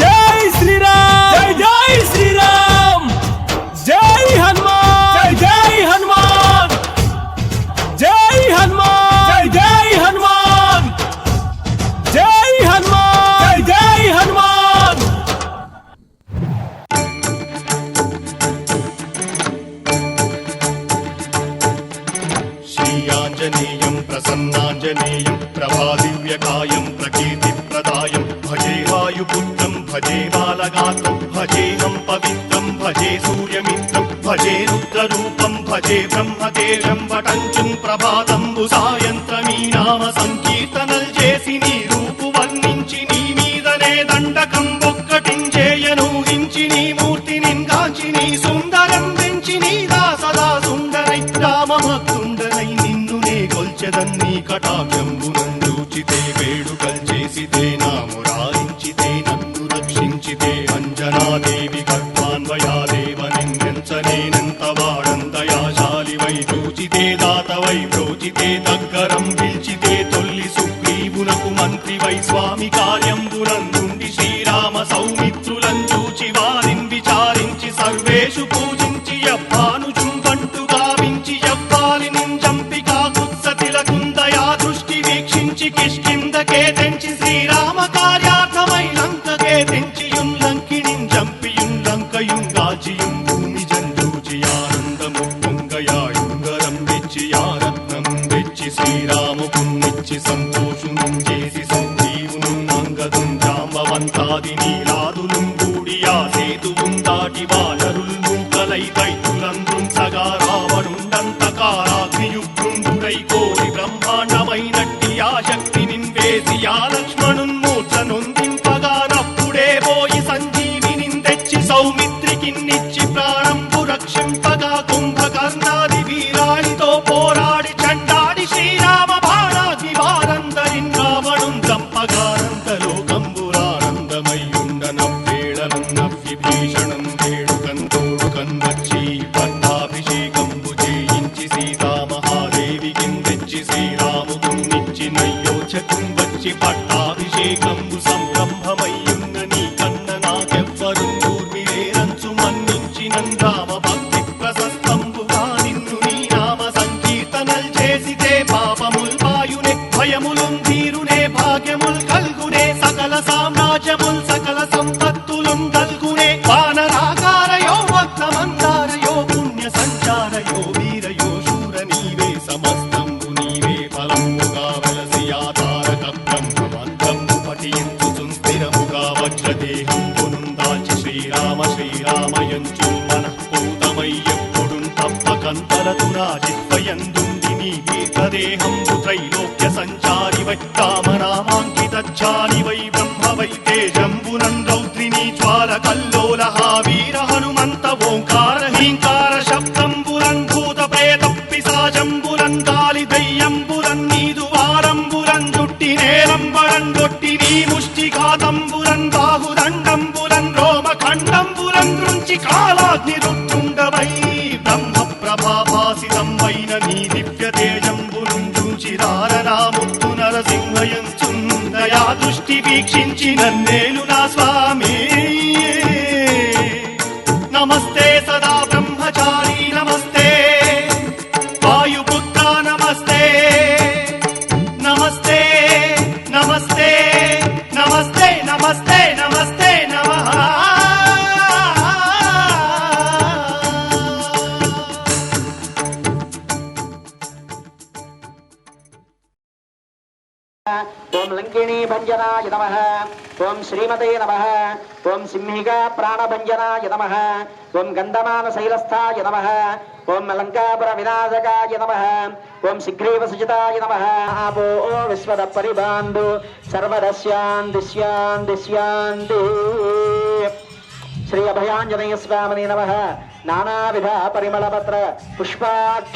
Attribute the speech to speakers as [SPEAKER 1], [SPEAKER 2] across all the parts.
[SPEAKER 1] జై శ్రీరామ్! జై జై శ్రీరామ్! జై హనుమాన్! జై జై హనుమాన్! జై హనుమాన్! జై జై హనుమాన్! జై హనుమాన్! జై జై
[SPEAKER 2] ప్రసన్న ఆంజనేయం ప్రకీర్తి ప్రకీర్తిప్రదాయం. భజే వాయుపుత్రం భజే బాలగాత్రం భజేహం పవిత్రం భజే సూర్యమిత్రం భజే రుద్రూపం భజే బ్రహ్మదేవం వటంచుం ప్రభాతం సాయంత్రమీ నామ సంకీర్తనల్ చేసి నీ రూపు వర్ణించి నీ మీదనే దండకం ఒక్కటించేయను నీ మూర్తి నింగాంచి నీ సుందరం పెంచి నీ దాసదా సుందరై కటాక్షంబునందూచితే వీక్షించి కిష్కిందకే తెంచి శ్రీరామ కార్యార్థమై లంకకే తెంచియుం లంకిణిం జంపియుం లంకయుం రాజియుం భూమి జంజూచి ఆనందము పొంగయాయుంగరం వెచ్చి ఆరత్నం వెచ్చి శ్రీరాముకున్నిచ్చి సంతోషును చేసి సంజీవును అంగదుం జాంబవంతాది నీలాదులు కూడియా సేతువుం దాటి వానరుల్ మూకలై దైతులందుం సగా రావణుండంతకారాగ్నియుగ్రుండుడై భక్తి ప్రశస్తంబుగా నిన్ను నీ నామ సంకీర్తనల్ చేసితే పాపముల్ పాయునే భయములుం తీరునే భాగ్యముల్ కల్గునే సకల సామ్రాజ్యముల్ దృష్టి వీక్షించి నన్నేలు నా స్వామి. నమస్తే.
[SPEAKER 3] ఓం లంకిణీ భంజనాయ నమ ఓం శ్రీమతే నమ ఓం సింహికా ప్రాణభంజనాయ నమ ఓం గంధమాన శైలస్థాయ నమ ఓం లంకాపుర వినాశకాయ నమ ఓం శీఘ్రీవ సుజితాయ నమ ఆపో విశ్వద పరిబాంధు సర్వదస్యాంది స్యాంది స్యాంది శ్రీ అభయాంజనేయ స్వామిని నమ నానావిధ పరిమళపత్ర పుష్పాక్ష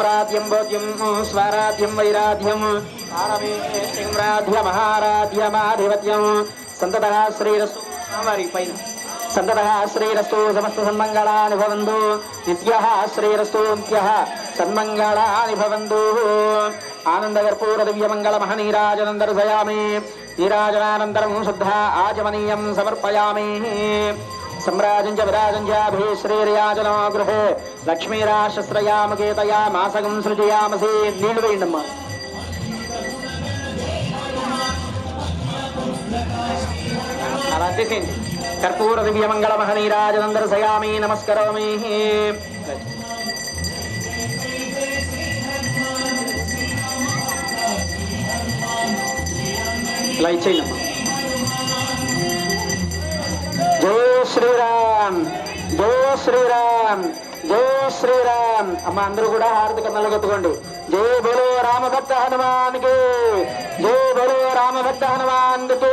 [SPEAKER 3] సామ్రాజ్యం భోజ్యం స్వరాజ్యం వైరాధ్యం. ఆరమేరాధ్యమహారాధ్యమాధిపత్యం సంతత శ్రీరస్తు వారి పైన. సంతత శ్రీరస్తు సమస్త సన్మంగళాని భవంతు. నిత్య శ్రీరస్తు నిత్య సన్మంగళాని భవంతు. ఆనందకర్పూర దివ్యమంగళ మహనీరాజనం నీరాజనానంతరం శుద్ధ ఆచమనీయం సమర్పయామి. సమ్రాజం చ విరాజం చాభి శ్రీర్యాజనో గృహే లక్ష్మీరాశ్రయామకేతయా మాసగం సృజయామసి నీళ్ళు వేయండమ్మా అలా తీసేయండి కర్పూర దివ్యమంగళ మహనీరాజనం నమస్కరోమి ఇలా ఇచ్చేయండి అమ్మా శ్రీరామ్ జై శ్రీరామ్ జై శ్రీరామ్. అమ్మ అందరూ కూడా హారతి కన్నలు కట్టుకోండి జై బోలో రామభక్త హనుమాన్కి జై బోలో రామభక్త హనుమాన్కి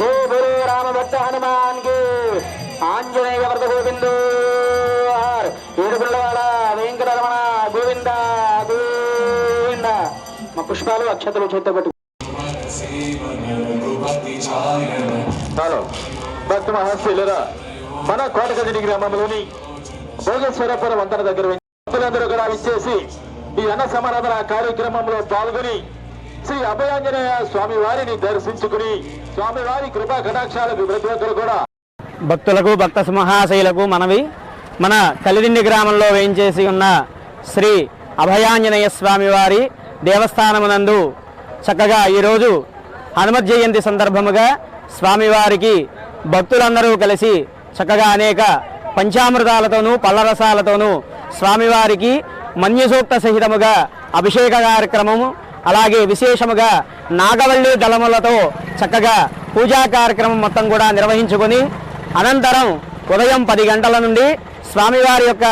[SPEAKER 3] జై బోలో రామభక్త హనుమాన్కి. ఆంజనేయ వరద గోవిందు ఏడుగుళ్ళవాడ వెంకటరమణ గోవింద గోవింద. మా పుష్పాలు అక్షతలు చేత పట్టు
[SPEAKER 4] హలో భక్త మహాశీలరా మన కోటగదిడి గ్రామంలోని భోగేశ్వరపుర వంతన దగ్గర భక్తులందరూ కూడా విచ్చేసి ఈ అన్న సమారాధన కార్యక్రమంలో పాల్గొని శ్రీ అభయాంజనేయ స్వామి వారిని దర్శించుకుని స్వామివారి కృపా కటాక్షాలకు ప్రతి ఒక్కరు కూడా.
[SPEAKER 3] భక్తులకు భక్త మహాశైలకు మనవి. మన కలిదిండి గ్రామంలో వేయించేసి ఉన్న శ్రీ అభయాంజనేయ స్వామివారి దేవస్థానమునందు చక్కగా ఈరోజు హనుమత్ జయంతి సందర్భముగా స్వామివారికి భక్తులందరూ కలిసి చక్కగా అనేక పంచామృతాలతోనూ పళ్ళరసాలతోనూ స్వామివారికి మన్యసూక్త సహితముగా అభిషేక కార్యక్రమము అలాగే విశేషముగా నాగవల్లి దళములతో చక్కగా పూజా కార్యక్రమం మొత్తం కూడా నిర్వహించుకొని అనంతరం ఉదయం పది గంటల నుండి స్వామివారి యొక్క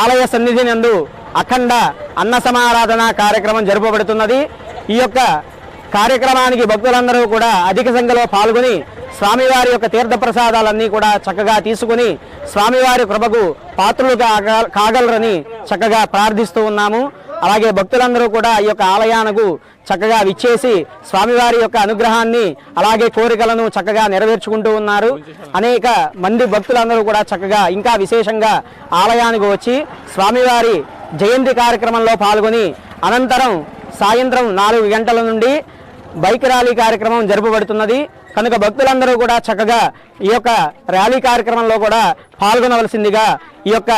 [SPEAKER 3] ఆలయ సన్నిధి నందు అఖండ అన్న సమారాధన కార్యక్రమం జరుపబడుతున్నది. ఈ యొక్క కార్యక్రమానికి భక్తులందరూ కూడా అధిక సంఖ్యలో పాల్గొని స్వామివారి యొక్క తీర్థ ప్రసాదాలన్నీ కూడా చక్కగా తీసుకుని స్వామివారి కృపకు పాత్రులు కాగ- కాగలరని చక్కగా ప్రార్థిస్తూ ఉన్నాము. అలాగే భక్తులందరూ కూడా ఈ యొక్క ఆలయానకు చక్కగా విచ్చేసి స్వామివారి యొక్క అనుగ్రహాన్ని అలాగే కోరికలను చక్కగా నెరవేర్చుకుంటూ ఉన్నారు. అనేక మంది భక్తులందరూ కూడా చక్కగా ఇంకా విశేషంగా ఆలయానికి వచ్చి స్వామివారి జయంతి కార్యక్రమంలో పాల్గొని అనంతరం సాయంత్రం నాలుగు గంటల నుండి బైక్ ర్యాలీ కార్యక్రమం జరపబడుతున్నది. కనుక భక్తులందరూ కూడా చక్కగా ఈ యొక్క ర్యాలీ కార్యక్రమంలో కూడా పాల్గొనవలసిందిగా ఈ యొక్క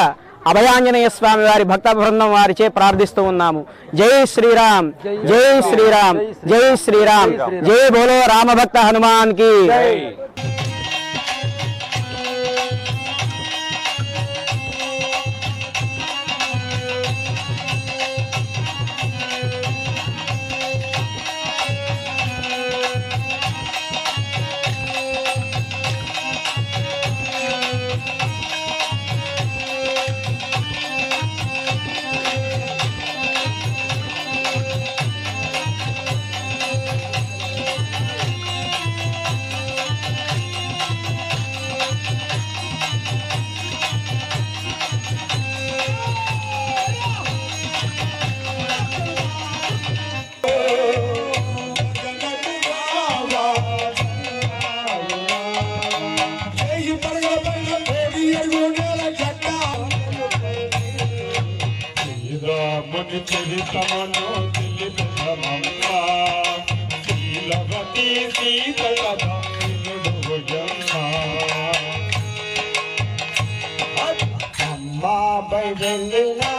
[SPEAKER 3] అభయాంజనేయ స్వామి వారి భక్త బృందం వారిచే ప్రార్థిస్తూ ఉన్నాము. జై శ్రీరామ్ జై శ్రీరామ్ జై శ్రీరామ్ జై బోలో రామభక్త హనుమాన్కి.
[SPEAKER 5] రాముని చరితమును తెలిపినమమ్మ శ్రీలవతి సీతల అమ్మా బయలునా